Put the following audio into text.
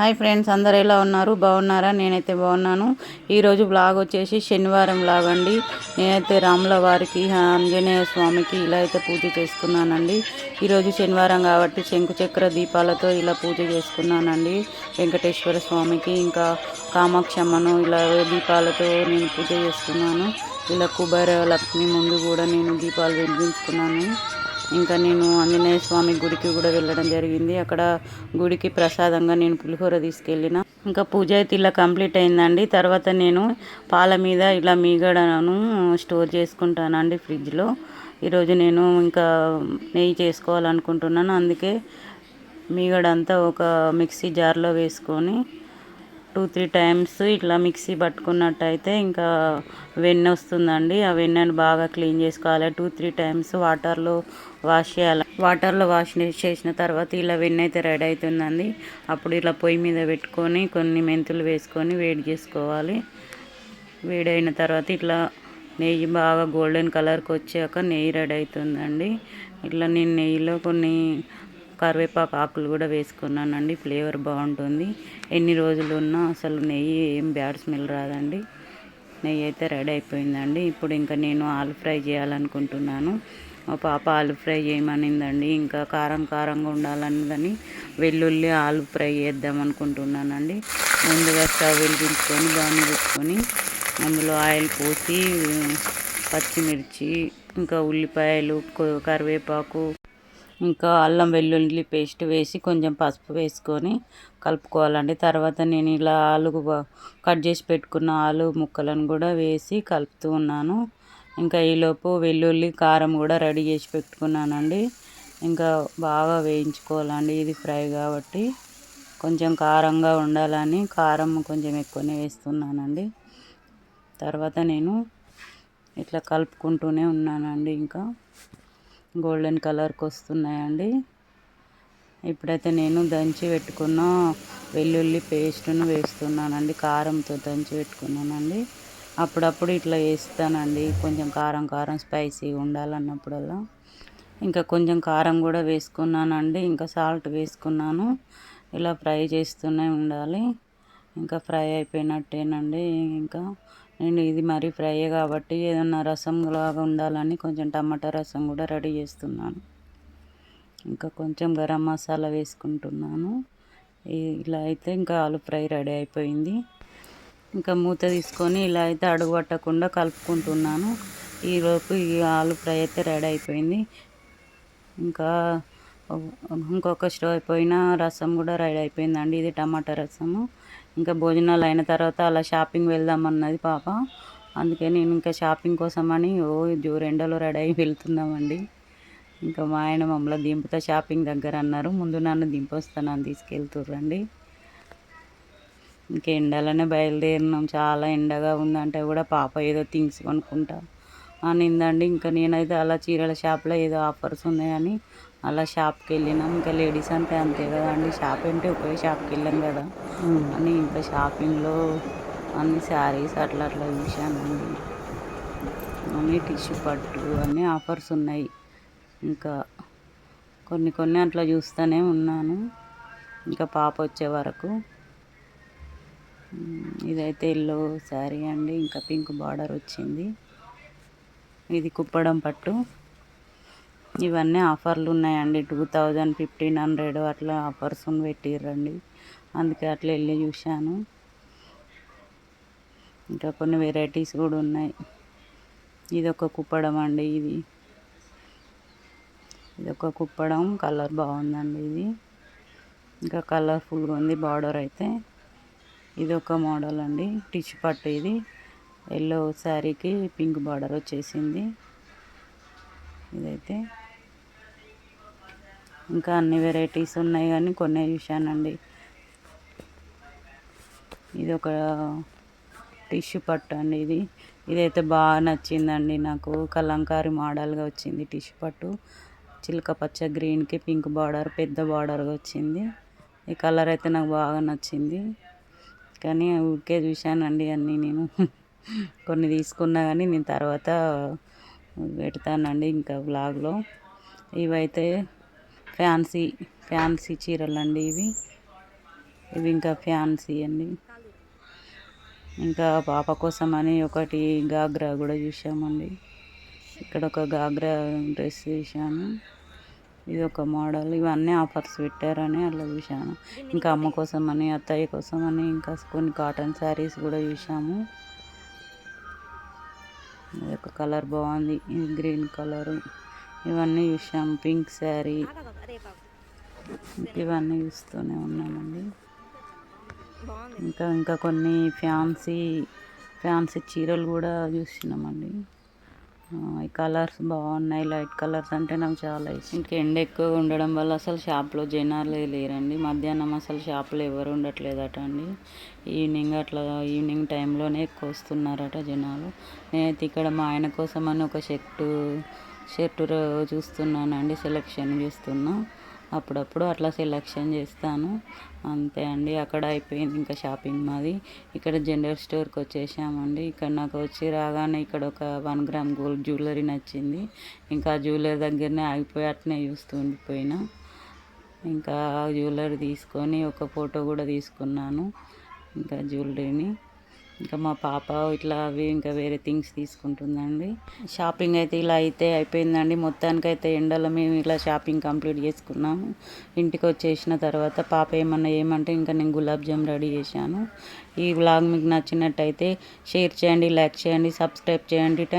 Hi friends అందరు ఎలా ఉన్నారు? బాగున్నారా? నేనైతే బాగున్నాను. ఈరోజు బ్లాగ్ వచ్చేసి శనివారం బ్లాగ్ అండి. నేనైతే రాముల వారికి ఆంజనేయ స్వామికి ఇలా అయితే పూజ చేసుకున్నానండి. ఈరోజు శనివారం కాబట్టి శంకుచక్ర దీపాలతో ఇలా పూజ చేసుకున్నానండి. వెంకటేశ్వర స్వామికి ఇంకా కామాక్షమ్మను ఇలా దీపాలతో నేను పూజ చేసుకున్నాను. ఇలా కుబేర లక్ష్మి ముందు కూడా నేను దీపాలు వెలిగించుకున్నాను. ఇంకా నేను ఆంజనేయ స్వామి గుడికి కూడా వెళ్ళడం జరిగింది. అక్కడ గుడికి ప్రసాదంగా నేను పులిహోర తీసుకెళ్ళిన. ఇంకా పూజ అయితే ఇలా కంప్లీట్ అయిందండి. తర్వాత నేను పాల మీద ఇలా మీగడను స్టోర్ చేసుకుంటానండి ఫ్రిడ్జ్లో. ఈరోజు నేను ఇంకా నెయ్యి చేసుకోవాలనుకుంటున్నాను. అందుకే మీగడంతా ఒక మిక్సీ జార్లో వేసుకొని టూ త్రీ టైమ్స్ ఇట్లా మిక్సీ పట్టుకున్నట్టయితే ఇంకా వెన్న వస్తుందండి. ఆ వెన్నను బాగా క్లీన్ చేసుకోవాలి. టూ త్రీ టైమ్స్ వాటర్లో వాష్ చేయాలి. వాటర్లో వాష్ చేసిన తర్వాత ఇలా వెన్న అయితే రెడీ అవుతుందండి. అప్పుడు ఇలా పొయ్యి మీద పెట్టుకొని కొన్ని మెంతులు వేసుకొని వేడి చేసుకోవాలి. వేడైన తర్వాత ఇట్లా నెయ్యి బాగా గోల్డెన్ కలర్కి వచ్చాక నెయ్యి రెడీ అవుతుందండి. ఇట్లా నేను నెయ్యిలో కొన్ని కరివేపాకు ఆకులు కూడా వేసుకున్నానండి. ఫ్లేవర్ బాగుంటుంది. ఎన్ని రోజులు ఉన్నా అసలు నెయ్యి ఏం బ్యాడ్ స్మెల్ రాదండి. నెయ్యి అయితే రెడీ అయిపోయిందండి. ఇప్పుడు ఇంకా నేను ఆలు ఫ్రై చేయాలనుకుంటున్నాను. మా పాప ఆలు ఫ్రై చేయమనిందండి. ఇంకా కారం కారంగా ఉండాలన్నదని వెల్లుల్లి ఆలు ఫ్రై చేద్దాం అనుకుంటున్నానండి. ముందుగా స్టవ్ వెలిగించుకొని బాగా పెట్టుకొని అందులో ఆయిల్ పోసి పచ్చిమిర్చి ఇంకా ఉల్లిపాయలు కరివేపాకు ఇంకా అల్లం వెల్లుల్లి పేస్ట్ వేసి కొంచెం పసుపు వేసుకొని కలుపుకోవాలండి. తర్వాత నేను ఇలా ఆలు కట్ చేసి పెట్టుకున్న ఆలు ముక్కలను కూడా వేసి కలుపుతూ ఉన్నాను. ఇంకా ఈలోపు వెల్లుల్లి కారం కూడా రెడీ చేసి పెట్టుకున్నానండి. ఇంకా బాగా వేయించుకోవాలండి ఇది ఫ్రై కాబట్టి. కొంచెం కారంగా ఉండాలని కారం కొంచెం ఎక్కువనే వేస్తున్నానండి. తర్వాత నేను ఇట్లా కలుపుకుంటూనే ఉన్నానండి ఇంకా. గోల్డెన్ కలర్కి వస్తున్నాయండి. ఇప్పుడైతే నేను దంచి పెట్టుకున్న వెల్లుల్లి పేస్ట్ను వేస్తున్నానండి. కారంతో దంచి పెట్టుకున్నానండి. అప్పుడప్పుడు ఇట్లా వేస్తానండి. కొంచెం కారం కారం స్పైసీగా ఉండాలన్నప్పుడల్లా. ఇంకా కొంచెం కారం కూడా వేసుకున్నానండి. ఇంకా సాల్ట్ వేసుకున్నాను. ఇలా ఫ్రై చేస్తూనే ఉండాలి. ఇంకా ఫ్రై అయిపోయినట్టేనండి. ఇంకా నేను ఇది మరి ఫ్రై కాబట్టి ఏదన్నా రసం లాగా ఉండాలని కొంచెం టమాటా రసం కూడా రెడీ చేస్తున్నాను. ఇంకా కొంచెం గరం మసాలా వేసుకుంటున్నాను. ఇలా అయితే ఇంకా ఆలు ఫ్రై రెడీ అయిపోయింది. ఇంకా మూత తీసుకొని ఇలా అయితే అడుగు పట్టకుండా కలుపుకుంటున్నాను. ఈలోపు ఈ ఆలు ఫ్రై అయితే రెడీ అయిపోయింది. ఇంకా ఇంకొక స్టవ్ అయిపోయిన రసం కూడా రెడీ అయిపోయిందండి. ఇది టమాటా రసము. ఇంకా భోజనాలు అయిన తర్వాత అలా షాపింగ్ వెళ్దామన్నది పాప. అందుకే నేను ఇంకా షాపింగ్ కోసమని ఓ జోరెండలో రెడీ అయి వెళ్తున్నామండి. ఇంకా మా ఆయన మమ్మల్ని దింపుతా షాపింగ్ దగ్గర అన్నారు. ముందు నన్ను దింపొస్తానని తీసుకెళ్తుర్రండి. ఇంకా ఎండలోనే బయలుదేరినాం. చాలా ఎండగా ఉందంటే కూడా పాప ఏదో థింగ్స్ కొనుక్కుంటా అనిందండి. ఇంకా నేనైతే అలా చీరల షాప్లో ఏదో ఆఫర్స్ ఉన్నాయని అలా షాప్కి వెళ్ళినాం. ఇంకా లేడీస్ అంటే అంతే కదా అండి షాప్ అంటే ఒకే షాప్కి వెళ్ళాం కదా. అని ఇంకా షాపింగ్లో అన్ని శారీస్ అట్లా అట్లా చూశానండి. అన్ని టిష్యూ పట్టు అన్నీ ఆఫర్స్ ఉన్నాయి. ఇంకా కొన్ని కొన్ని అట్లా చూస్తూనే ఉన్నాను. ఇంకా పాప వచ్చే వరకు. ఇదైతే ఎల్లో శారీ అండి. ఇంకా పింక్ బార్డర్ వచ్చింది. ఇది కుప్పడం పట్టు. ఇవన్నీ ఆఫర్లు ఉన్నాయండి. టూ థౌజండ్ ఫిఫ్టీన్ హండ్రెడ్ అట్లా ఆఫర్స్ పెట్టిర్రండి. అందుకే అట్లా వెళ్ళి చూశాను. ఇంకా కొన్ని వెరైటీస్ కూడా ఉన్నాయి. ఇది ఒక కుప్పడం అండి ఇది. ఇది ఒక కుప్పడం కలర్ బాగుందండి ఇది. ఇంకా కలర్ఫుల్గా ఉంది బార్డర్ అయితే. ఇది ఒక మోడల్ అండి. టిచ్ పట్టు ఇది. ఎల్లో శారీకి పింక్ బార్డర్ వచ్చేసింది. ఇదైతే ఇంకా అన్ని వెరైటీస్ ఉన్నాయి కానీ కొన్ని చూశానండి. ఇది ఒక టిష్యూ పట్టు అండి ఇది. ఇదైతే బాగా నచ్చిందండి నాకు. కలంకారీ మోడల్గా వచ్చింది టిష్యూ పట్టు. చిలక పచ్చ గ్రీన్కి పింక్ బార్డర్ పెద్ద బార్డర్గా వచ్చింది. ఈ కలర్ అయితే నాకు బాగా నచ్చింది. కానీ ఊరికే చూశానండి అన్నీ నేను. కొన్ని తీసుకున్నా కానీ నేను తర్వాత పెడతానండి ఇంకా బ్లాగ్లో ఇవైతే ఫ్యాన్సీ ఫ్యాన్సీ చీరలు అండి ఇవి. ఇవి ఇంకా ఫ్యాన్సీ అండి. ఇంకా పాప కోసం అని ఒకటి గాగ్రా కూడా చూసామండి ఇక్కడ ఒక గాగ్రా డ్రెస్ చూశాను ఇది ఒక మోడల్. ఇవన్నీ ఆఫర్స్ పెట్టారని అట్లా చూశాను. ఇంకా అమ్మ కోసం అని అత్తయ్య కోసం అని ఇంకా కొన్ని కాటన్ శారీస్ కూడా చూసాము ఇది ఒక కలర్ బాగుంది. ఇది గ్రీన్ కలర్. ఇవన్నీ చూసాము పింక్ శారీ ఇవన్నీ చూస్తూనే ఉన్నామండి. ఇంకా ఇంకా కొన్ని ఫ్యాన్సీ ఫ్యాన్సీ చీరలు కూడా చూసినామండి ఈ కలర్స్ బాగున్నాయి లైట్ కలర్స్ అంటే నాకు చాలా ఇష్టం. ఇంకా ఎండ ఎక్కువ ఉండడం వల్ల అసలు షాప్లో జనాలే లేరండి. మధ్యాహ్నం అసలు షాప్లో ఎవరు ఉండట్లేదట అండి. ఈవినింగ్ అట్లా ఈవినింగ్ టైంలోనే ఎక్కువ వస్తున్నారట జనాలు. నేనైతే ఇక్కడ మా ఆయన కోసం అని ఒక షర్టు షర్టు చూస్తున్నానండి సెలెక్షన్ చేస్తున్నా. అప్పుడప్పుడు అట్లా సెలెక్షన్ చేస్తాను. అంతే అండి అక్కడ అయిపోయింది ఇంకా షాపింగ్ మాది. ఇక్కడ జనరల్ స్టోర్కి వచ్చేసామండి. ఇక్కడ నాకు వచ్చి రాగానే ఇక్కడ ఒక వన్ గ్రామ్ గోల్డ్ జ్యువెలరీ నచ్చింది. ఇంకా జ్యువెలరీ దగ్గరనే ఆగిపోయి అట్నే చూస్తూ ఉండిపోయినా. ఇంకా ఆ జ్యువెలరీ తీసుకొని ఒక ఫోటో కూడా తీసుకున్నాను. ఇంకా జ్యువెలరీని ఇంకా మా పాప ఇట్లా అవి ఇంకా వేరే థింగ్స్ తీసుకుంటుందండి. షాపింగ్ అయితే ఇలా అయితే అయిపోయిందండి. మొత్తానికైతే ఎండలో మేము ఇలా షాపింగ్ కంప్లీట్ చేసుకున్నాము. ఇంటికి వచ్చేసిన తర్వాత పాప ఏమన్నా ఏమంటే ఇంకా నేను గులాబ్ జామ్ రెడీ చేశాను. ఈ వ్లాగ్ మీకు నచ్చినట్టయితే షేర్ చేయండి లైక్ చేయండి సబ్స్క్రైబ్ చేయండి. థ్యాంక్